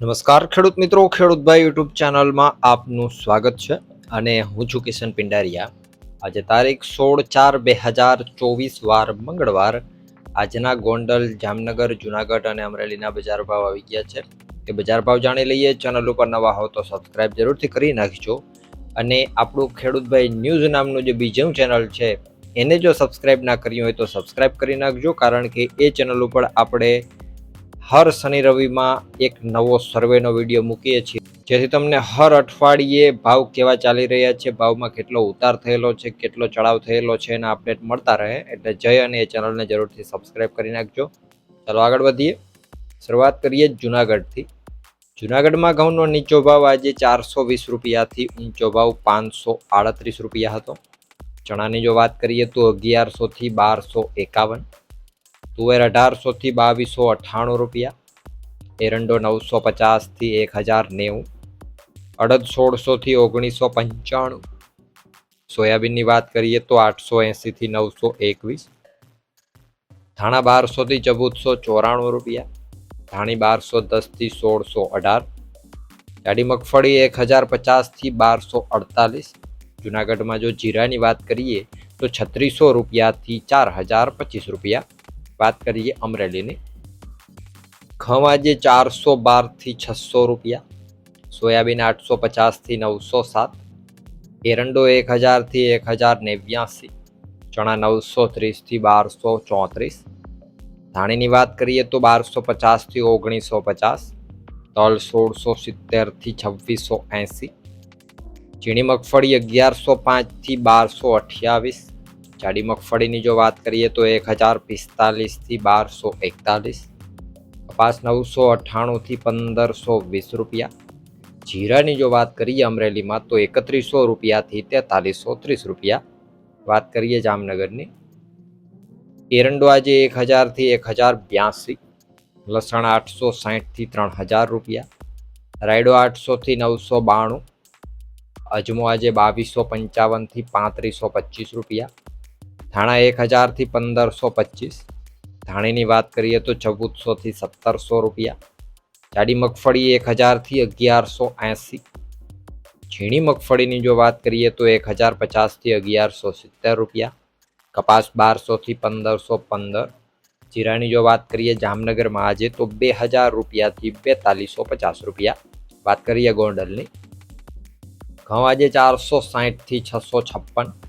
નમસ્કાર. ખેડૂત મિત્રો ખેડૂતભાઈ યુટ્યુબ ચેનલમાં આપનું સ્વાગત છે અને હું છું કિશન પિંડારિયા. આજે તારીખ સોળ ચાર બે હજાર ચોવીસ વાર મંગળવાર આજના ગોંડલ, જામનગર, જુનાગઢ અને અમરેલીના બજાર ભાવ આવી ગયા છે. એ બજાર ભાવ જાણી લઈએ. ચેનલ ઉપર નવા હો તો સબસ્ક્રાઇબ જરૂરથી કરી નાખજો. અને આપણું ખેડૂતભાઈ ન્યૂઝ નામનું જે બીજું ચેનલ છે, એને જો સબસ્ક્રાઇબ ના કર્યું હોય તો સબસ્ક્રાઇબ કરી નાખજો, કારણ કે એ ચેનલ ઉપર આપણે હર શનિ રવિમાં એક નવો સર્વેનો વીડિયો મૂકીએ છીએ. જેથી તમને હર અઠવાડિયે ભાવ કેવા ચાલી રહ્યા છે, ભાવમાં કેટલો ઉતાર થયેલો છે, કેટલો ચડાવ થયેલો છે એના અપડેટ મળતા રહે. એટલે જય અને એ ચેનલને જરૂરથી સબસ્ક્રાઈબ કરી નાખજો. ચાલો આગળ વધીએ. શરૂઆત કરીએ જુનાગઢથી. જુનાગઢમાં ઘઉંનો નીચો ભાવ આજે ચારસો વીસ રૂપિયાથી ઊંચો ભાવ પાંચસો આડત્રીસ રૂપિયા હતો. ચણાની જો વાત કરીએ તો અગિયારસોથી બારસો એકાવન. તુવેર અઢારસોથી બાવીસો અઠ્ઠાણું રૂપિયા એરંડો નવસો પચાસથી એક હજાર નેવું અડદ સોળસોથી ઓગણીસો પંચાણું સોયાબીનની વાત કરીએ તો આઠસો એંસીથી નવસો એકવીસ ધાણા બારસોથી ચૌદસો ચોરાણું રૂપિયા, ધાણી બારસો દસથી સોળસો અઢાર જાડી મગફળી એક હજાર પચાસથી બારસો અડતાલીસ જુનાગઢમાં જો જીરાની વાત કરીએ તો છત્રીસો રૂપિયાથી ચાર હજાર પચીસ રૂપિયા વાત કરીએ અમરેલીની. ઘઉં આજે ચારસો બારથી છસો રૂપિયા, સોયાબીન આઠસો પચાસથી નવસો સાત, એરંડો એક હજારથી એક હજાર નેવ્યાસી, ચણા નવસો ત્રીસથી બારસો ચોત્રીસ, ધાણીની વાત કરીએ તો બારસો પચાસથી ઓગણીસો પચાસ, તલ સોળસો સિત્તેરથી છવ્વીસો એંસી, ઝીણી મગફળી અગિયારસો પાંચથી બારસો અઠ્યાવીસ જાડી મગફળીની જો વાત કરીએ તો એક હજાર પિસ્તાલીસથી બારસો એકતાલીસ, કપાસ નવસો અઠ્ઠાણુંથી પંદરસો વીસ રૂપિયા, જીરાની જો વાત કરીએ અમરેલીમાં તો એકત્રીસો રૂપિયાથી તેતાલીસો ત્રીસ રૂપિયા. વાત કરીએ જામનગરની, એરંડો આજે એક હજારથી એક હજાર બ્યાસી, લસણ આઠસો સાહીઠથી ત્રણ હજાર રૂપિયા, રાયડો આઠસોથી નવસો બાણું, અજમો આજે બાવીસો પંચાવનથી પાંત્રીસો પચીસ રૂપિયા ધાણા એક હજારથી પંદરસો પચીસ. ધાણીની વાત કરીએ તો ચૌદસોથી સત્તરસો રૂપિયા. જાડી મગફળી એક હજારથી અગિયારસો એંસી. ઝીણી મગફળીની જો વાત કરીએ તો એક હજાર પચાસથી અગિયારસો સિત્તેર રૂપિયા. કપાસ બારસોથી પંદરસો પંદર. જીરાની જો વાત કરીએ જામનગરમાં આજે તો બે હજાર રૂપિયાથી બેતાલીસો પચાસ રૂપિયા. વાત કરીએ ગોંડલની. ઘઉં આજે ચારસો સાહીઠથી છસો છપ્પન.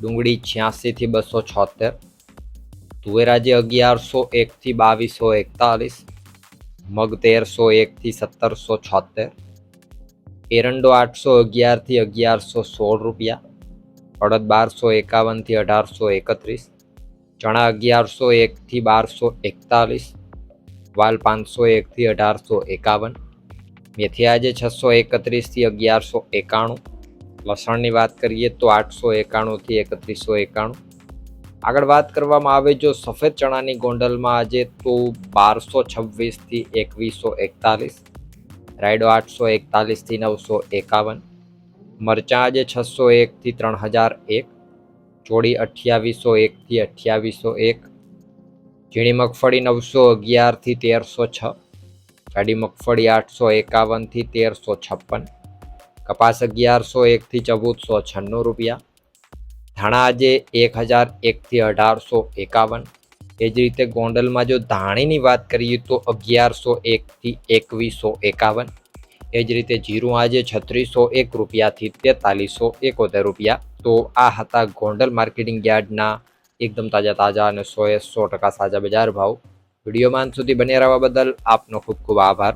ડુંગળી છ્યાસીથી બસો છોતેર, તુવેરાજી અગિયારસો એકથી બાવીસો એકતાલીસ, મગ તેરસો એકથી સત્તરસો છોતેર, એરંડો આઠસો અગિયારથી અગિયારસો સોળ રૂપિયા, અડદ બારસો એકાવનથી અઢારસો એકત્રીસ, ચણા અગિયારસો એકથી બારસો એકતાલીસ, વાલ પાંચસો એકથી અઢારસો એકાવન, મેથી આજે છસો એકત્રીસથી અગિયારસો એકાણું લસણની વાત કરીએ તો આઠસો એકાણુંથી એકત્રીસો એકાણું. આગળ વાત કરવામાં આવે જો સફેદ ચણાની ગોંડલમાં આજે તો બારસો છવ્વીસથી એકવીસો એકતાલીસ, રાયડો આઠસો એકતાલીસથી નવસો એકાવન, મરચાં આજે છસો એકથી ત્રણ હજાર એક, ચોળી અઠ્યાવીસો એકથી અઠ્યાવીસો એક, ઝીણી મગફળી નવસો અગિયારથી તેરસો છ જાડી મગફળી આઠસો એકાવનથી તેરસો છપ્પન કપાસ અગિયારસો એકથી ચૌદસો છન્નું રૂપિયા. ધાણા આજે એક હજાર એકથી અઢારસો એકાવન. એ જ રીતે ગોંડલમાં જો ધાણીની વાત કરીએ તો અગિયારસો એકથી એકવીસો એકાવન. એ જ રીતે જીરું આજે છત્રીસો એક રૂપિયાથી તેતાલીસો એકોતેર રૂપિયા. તો આ હતા ગોંડલ માર્કેટિંગ યાર્ડના એકદમ તાજા તાજા અને સો એ સો ટકા સાજા બજાર ભાવ. વિડીયોમાં સુધી બન્યા રહેવા બદલ આપનો ખૂબ ખૂબ આભાર.